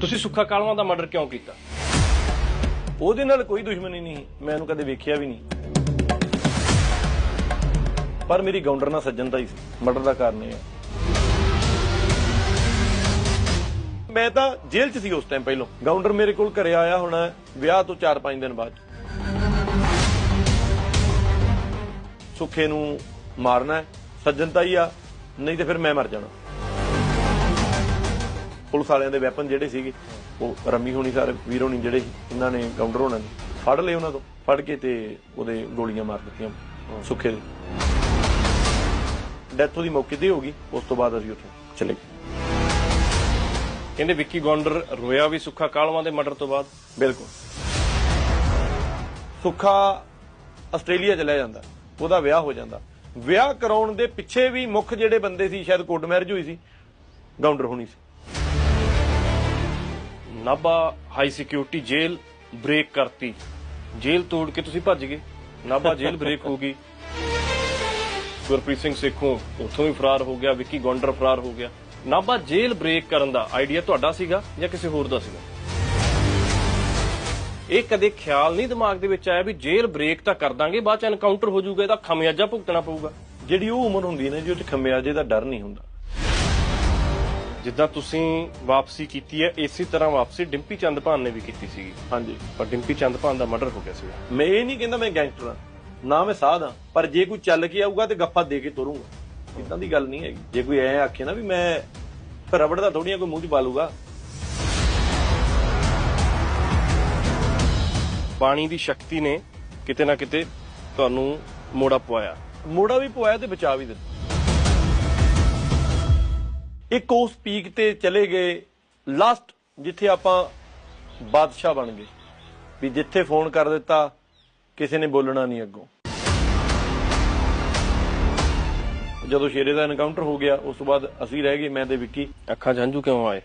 ਤੁਸੀਂ ਸੁੱਖਾ ਕਾਲਵਾ ਦਾ ਮਰਡਰ ਕਿਉਂ ਕੀਤਾ? ਉਹਦੇ ਨਾਲ ਕੋਈ ਦੁਸ਼ਮਣੀ ਨਹੀਂ ਮੈਂ ਉਹਨੂੰ ਕਦੇ ਵੇਖਿਆ ਵੀ ਨਹੀਂ। ਪਰ ਮੇਰੀ ਗਾਉਂਡਰ ਨਾਲ ਸੱਜਣਤਾ ਹੀ ਸੀ। ਮਰਡਰ ਦਾ ਕਾਰਨ ਇਹ ਹੈ। ਮੈਂ ਤਾਂ ਜੇਲ੍ਹ 'ਚ ਸੀ ਉਸ ਟਾਈਮ ਪਹਿਲਾਂ। ਗਾਉਂਡਰ ਮੇਰੇ ਕੋਲ ਘਰੇ ਆਇਆ ਹੋਣਾ ਵਿਆਹ ਤੋਂ 4-5 ਦਿਨ ਬਾਅਦ। ਸੁੱਖੇ ਨੂੰ ਮਾਰਨਾ ਹੈ, ਸੱਜਣਤਾ ਹੀ ਆ ਨਹੀਂ ਤੇ ਫਿਰ ਮੈਂ ਮਰ ਜਾਣਾ। ਪੁਲਿਸ ਵਾਲਿਆਂ ਦੇ ਵੈਪਨ ਜਿਹੜੇ ਸੀਗੇ ਉਹ ਰੰਮੀ ਹੋਣੀ ਸਾਰੇ ਵੀਰ ਹੋਣੀ ਜਿਹੜੇ ਸੀ, ਇਹਨਾਂ ਨੇ ਕਾਊਂਟਰ ਹੋਣਾ ਨੇ ਫੜ ਲਏ ਉਹਨਾਂ ਤੋਂ ਫੜ ਕੇ ਤੇ ਉਹਦੇ ਗੋਲੀਆਂ ਮਾਰ ਦਿੱਤੀਆਂ ਸੁੱਖੇ ਦੇ। ਡੈਥ ਉਹਦੀ ਮੌਕੇ ਤੇ ਹੀ ਗਈ ਉਸ ਤੋਂ ਬਾਅਦ ਅਸੀਂ ਉੱਥੋਂ ਚਲੇ ਗਏ। ਕਹਿੰਦੇ ਵਿੱਕੀ ਗੌਂਡਰ ਰੋਇਆ ਵੀ ਸੁੱਖਾ ਕਾਲਵਾ ਦੇ ਮਰਡਰ ਤੋਂ ਬਾਅਦ? ਬਿਲਕੁਲ। ਸੁੱਖਾ ਆਸਟ੍ਰੇਲੀਆ ਚਲਾ ਜਾਂਦਾ ਉਹਦਾ ਵਿਆਹ ਹੋ ਜਾਂਦਾ। ਵਿਆਹ ਕਰਾਉਣ ਦੇ ਪਿੱਛੇ ਵੀ ਮੁੱਖ ਜਿਹੜੇ ਬੰਦੇ ਸੀ ਸ਼ਾਇਦ ਕੋਰਟ ਮੈਰਿਜ ਹੋਈ ਸੀ ਗਾਉਂਡਰ ਹੋਣੀ ਸੀ। ਨਾਭਾ ਹਾਈ ਸਿਕਿਉਰਿਟੀ ਜੇਲ੍ਹ ਬ੍ਰੇਕ ਕਰਤੀ। ਜੇਲ੍ਹ ਤੋੜ ਕੇ ਤੁਸੀਂ ਭੱਜ ਗਏ। ਨਾਭਾ ਜੇਲ੍ਹ ਬ੍ਰੇਕ ਹੋ ਗਈ। ਗੁਰਪ੍ਰੀਤ ਸਿੰਘ ਸੇਖੋਂ ਉੱਥੋਂ ਵੀ ਫਰਾਰ ਹੋ ਗਿਆ, ਵਿੱਕੀ ਗੌਂਡਰ ਫਰਾਰ ਹੋ ਗਿਆ। ਨਾਭਾ ਜੇਲ੍ਹ ਬ੍ਰੇਕ ਕਰਨ ਦਾ ਆਈਡੀਆ ਤੁਹਾਡਾ ਸੀਗਾ ਜਾਂ ਕਿਸੇ ਹੋਰ ਦਾ ਸੀਗਾ? ਇਹ ਕਦੇ ਖਿਆਲ ਨਹੀਂ ਦਿਮਾਗ ਦੇ ਵਿੱਚ ਆਇਆ ਵੀ ਜੇਲ੍ਹ ਬ੍ਰੇਕ ਤਾਂ ਕਰ ਦਾਂਗੇ, ਬਾਅਦ ਚ ਐਨਕਾਊਂਟਰ ਹੋ ਜਾਊਗਾ, ਇਹਦਾ ਖਮਿਆਜਾ ਭੁਗਤਣਾ ਪਊਗਾ। ਜਿਹੜੀ ਉਹ ਉਮਰ ਹੁੰਦੀ ਹੈ ਨਾ, ਜੀ ਉਹ ਚ ਦਾ ਡਰ ਨਹੀਂ ਹੁੰਦਾ। ਜਿੱਦਾਂ ਤੁਸੀਂ ਵਾਪਸੀ ਕੀਤੀ ਹੈ ਇਸੇ ਤਰ੍ਹਾਂ ਵਾਪਸੀ ਡਿੰਪੀ ਚੰਦਪਾਨ ਨੇ ਵੀ ਕੀਤੀ ਸੀਗੀ। ਹਾਂਜੀ। ਪਰ ਡਿੰਪੀ ਚੰਦਪਾਨ ਦਾ ਮਰਡਰ ਹੋ ਗਿਆ ਸੀਗਾ। ਮੈਂ ਇਹ ਨਹੀਂ ਕਹਿੰਦਾ ਮੈਂ ਗੈਂਗਸਟਰ ਹਾਂ। ਨਾ ਮੈਂ ਸਾਧ ਹਾਂ। ਪਰ ਜੇ ਕੋਈ ਚੱਲ ਕੇ ਆਊਗਾ ਤੇ ਗੱਫਾ ਦੇ ਕੇ ਤੁਰੂੰਗਾ। ਇਦਾਂ ਦੀ ਗੱਲ ਨਹੀਂ ਹੈਗੀ। ਜੇ ਕੋਈ ਐ ਆਖੇ ਨਾ ਵੀ ਮੈਂ ਰਬੜ ਦਾ ਥੋੜੀਆਂ ਕੋਈ ਮੂੰਹ 'ਚ ਪਾ ਲੂਗਾ ਪਾਣੀ ਦੀ ਸ਼ਕਤੀ ਨੇ ਕਿਤੇ ਨਾ ਕਿਤੇ ਤੁਹਾਨੂੰ ਮੋੜਾ ਪਵਾਇਆ। ਮੋੜਾ ਵੀ ਪਵਾਇਆ ਤੇ ਬਚਾ ਵੀ ਦਿੱਤਾ। ਇੱਕ ਉਸ ਪੀਕ ਤੇ ਚਲੇ ਗਏ ਲਾਸਟ ਜਿੱਥੇ ਆਪਾਂ ਬਾਦਸ਼ਾਹ ਬਣ ਗਏ। ਵੀ ਜਿੱਥੇ ਫੋਨ ਕਰ ਦਿੱਤਾ, ਕਿਸੇ ਨੇ ਬੋਲਣਾ ਨਹੀਂ ਅੱਗੋਂ। ਜਦੋਂ ਸ਼ੇਰੇ ਦਾ ਐਨਕਾਊਂਟਰ ਹੋ ਗਿਆ, ਉਸ ਤੋਂ ਬਾਅਦ ਅਸੀਂ ਰਹਿ ਗਏ, ਮੈਂ ਤੇ ਵਿੱਕੀ। ਅੱਖਾਂ 'ਚ ਹੰਝੂ ਕਿਉਂ ਆਏ?